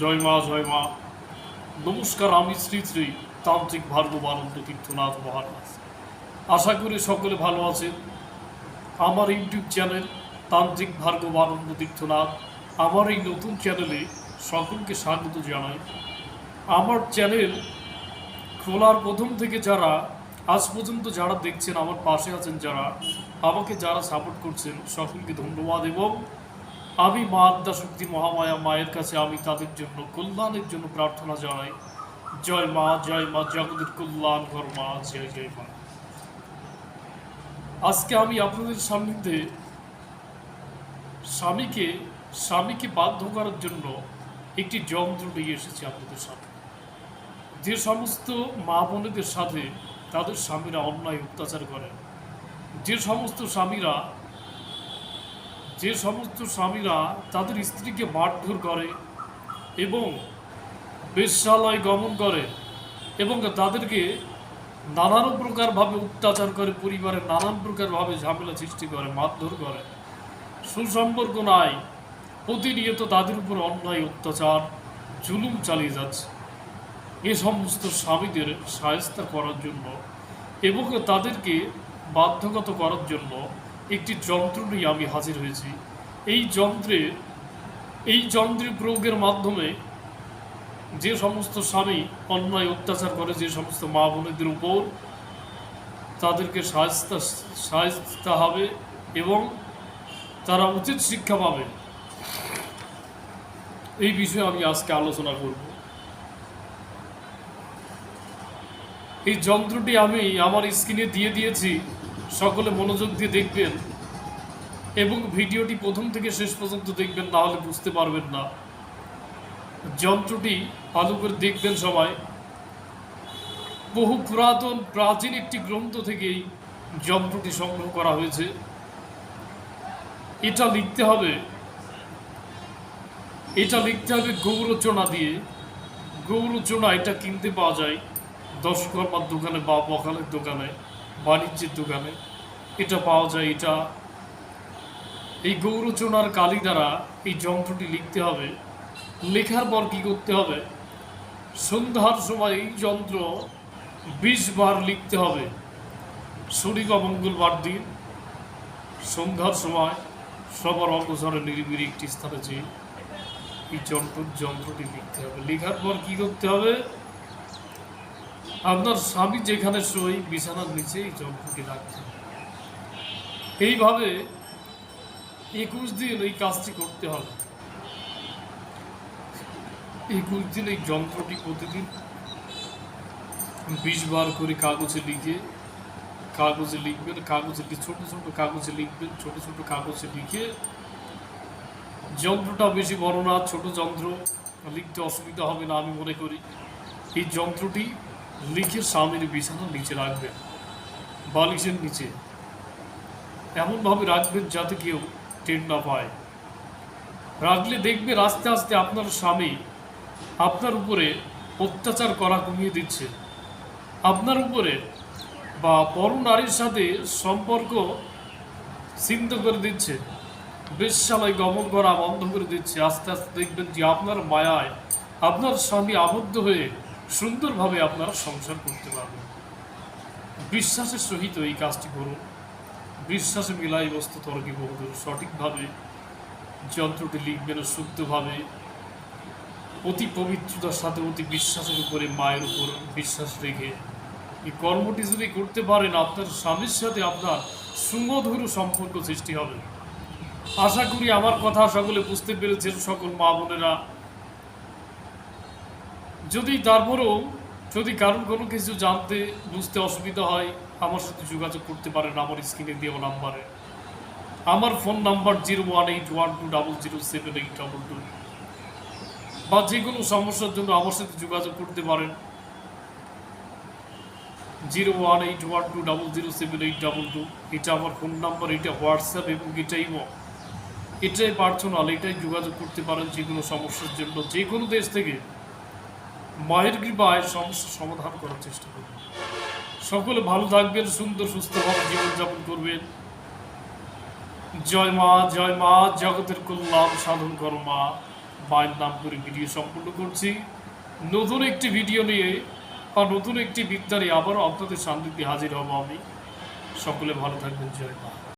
জয় মা জয় মা। নমস্কার, আমি শ্রী শ্রী তান্ত্রিক ভার্গবানন্দ তীর্থনাথ মহারাজ। আশা করি সকলে ভালো আছেন। আমার ইউটিউব চ্যানেল তান্ত্রিক ভার্গবানন্দ তীর্থনাথ, আমার এই নতুন চ্যানেলে সকলকে স্বাগত জানাই। আমার চ্যানেল খোলার প্রথম থেকে যারা, আজ পর্যন্ত যারা দেখছেন, আমার পাশে আছেন যারা, আমাকে যারা সাপোর্ট করছেন, সকলকে ধন্যবাদ এবং আমি মা শক্তি মহামায়া মায়ের কাছে, আমি তাদের জন্য কল্যাণের জন্য প্রার্থনা জানাই। জয় মা জয় মা, জগতের কল্যাণ ঘর মা, জয় জয় মা। আজকে আমি আপনাদের সান্নিধ্যে স্বামীকে স্বামীকে বাধ্য করার জন্য একটি যন্ত্র নিয়ে এসেছি আপনাদের সামনে। যে সমস্ত মা বোনেদের সাথে তাদের স্বামীরা অন্যায় অত্যাচার করে, যে সমস্ত স্বামীরা যে সমস্ত স্বামীরা তাদের স্ত্রীকে মারধর করে এবং বেশ্যালয় গমন করে এবং তাদেরকে নানান প্রকারভাবে অত্যাচার করে, পরিবারে নানান প্রকারভাবে ঝামেলা সৃষ্টি করে, মারধর করে। সুসম্পর্ক নাই। প্রতিনিয়ত তাদের উপর অন্যায়, অত্যাচার, জুলুম চালিয়ে যাচ্ছে। এ সমস্ত স্বামীদের সায়স্তা করার জন্য এবং তাদেরকে বাধ্যগত করার জন্য একটি যন্ত্র নিয়ে আমি হাজির হয়েছি। এই যন্ত্রে, এই যন্ত্রের প্রয়োগের মাধ্যমে যে সমস্ত স্বামী অন্যায় অত্যাচার করে, যে সমস্ত মা বোনেদের উপর তাদেরকে সাজতা সাজতে হবে এবং তারা উচিত শিক্ষা পাবে। এই বিষয়ে আমি আজকে আলোচনা করব। এই যন্ত্রটি আমি আমার স্ক্রিনে দিয়ে দিয়েছি। সকলে মনোযোগ দিয়ে দেখবেন এবং ভিডিওটি প্রথম থেকে শেষ পর্যন্ত দেখবেন, না হলে বুঝতে পারবেন না। যন্ত্রটি ভালো করে দেখবেন সবাই। বহু পুরাতন, প্রাচীন একটি গ্রন্থ থেকেই যন্ত্রটি সংগ্রহ করা হয়েছে। এটা লিখতে হবে। এটা লিখতে হবে গৌরচনা দিয়ে। গৌরচনা এটা কিনতে পাওয়া যায় দশকর্মার দোকানে বা বকালের দোকানে। বাণিজ্যের দোকানে। এটা পাওয়া যায় এটা। এই গৌরচনার কালি দ্বারা এই যন্ত্রটি লিখতে হবে। লেখার পর কি করতে হবে? সন্ধ্যার সময় এই যন্ত্র বিশ বার লিখতে হবে। শনি বা মঙ্গলবার দিন সন্ধ্যার সময় সবার অগ্রসরে নিরিবিলি একটি স্থানে যেয়ে এই যন্ত্র যন্ত্রটি লিখতে হবে। লেখার পর কি করতে হবে? আপনার স্বামী যেখানে সই বিছানার নিচে এই যন্ত্রটি রাখতে এইভাবে একুশ দিন এই কাজটি করতে হবে। একুশ দিন এই যন্ত্রটি প্রতিদিন বিশ বার করে কাগজে লিখে, কাগজে লিখবেন, কাগজে ছোট ছোট কাগজে লিখবেন, ছোট ছোট কাগজে লিখে যন্ত্রটা বেশি বড় না, ছোট যন্ত্র, লিখতে অসুবিধা হবে না আমি মনে করি। এই যন্ত্রটি লিখে স্বামীর বিছানার নিচে রাখবেন, বালিশের নিচে। এমনভাবে রাখবেন যাতে কেউ টের না পায়। রাখলে দেখবেন আস্তে আস্তে আপনার স্বামী আপনার উপরে অত্যাচার করা কমিয়ে দিচ্ছে। আপনার উপরে বা পর নারীর সাথে সম্পর্ক ছিন্ন করে দিচ্ছে। বেশ্যালয় গমন করা বন্ধ করে দিচ্ছে। আস্তে আস্তে দেখবেন যে আপনার মায়ায় আপনার স্বামী আবদ্ধ হয়ে সুন্দরভাবে আপনারা সংসার করতে পারবেন। বিশ্বাসের সহিত এই কাজটি করুন। বিশ্বাসে মিলাই বস্তু তর্কে বহু সঠিকভাবে যন্ত্রটি লিখবেন শুদ্ধভাবে। অতি পবিত্রতার সাথে অতি বিশ্বাসের উপরে মায়ের উপর বিশ্বাস রেখে। এই কর্মটি যদি করতে পারেন, আপনার স্বামীর সাথে আপনার সুমধুর সম্পর্ক সৃষ্টি হবে। আশা করি আমার কথা সকলে বুঝতে পেরেছেন, সকল মা বোনেরা। যদি তারপরেও যদি কারণ কোনো কিছু জানতে, বুঝতে অসুবিধা হয়, আমার সাথে যোগাযোগ করতে পারেন আমার স্ক্রিনে দেওয়া নাম্বারে। আমার phone number zero one eight one two double zero seven eight double two. বা যে কোনো সমস্যার জন্য আমার সাথে যোগাযোগ করতে পারেন। Zero one eight one two double zero seven eight double two. এটা আমার ফোন নাম্বার, এটা হোয়াটসঅ্যাপ এবং এটাই এটাই পার্সোনাল, এটাই যোগাযোগ করতে পারেন যে কোনো সমস্যার জন্য। যে কোনো দেশ থেকে মায়ের কৃপায় সমস্যা সমাধান করার চেষ্টা করবেন। সকলে ভালো থাকবেন, সুন্দর, সুস্থভাবে জীবনযাপন করবেন। জয় মা জয় মা, জগতের কল্যাণ সাধন কর মা। মায়ের নাম করে ভিডিও সম্পূর্ণ করছি। নতুন একটি ভিডিও নিয়ে বা নতুন একটি বিদ্যা নিয়ে আবারও আপনাদের সান্নিধ্যে হাজির হব আমি। সকলে ভালো থাকবেন, জয় মা।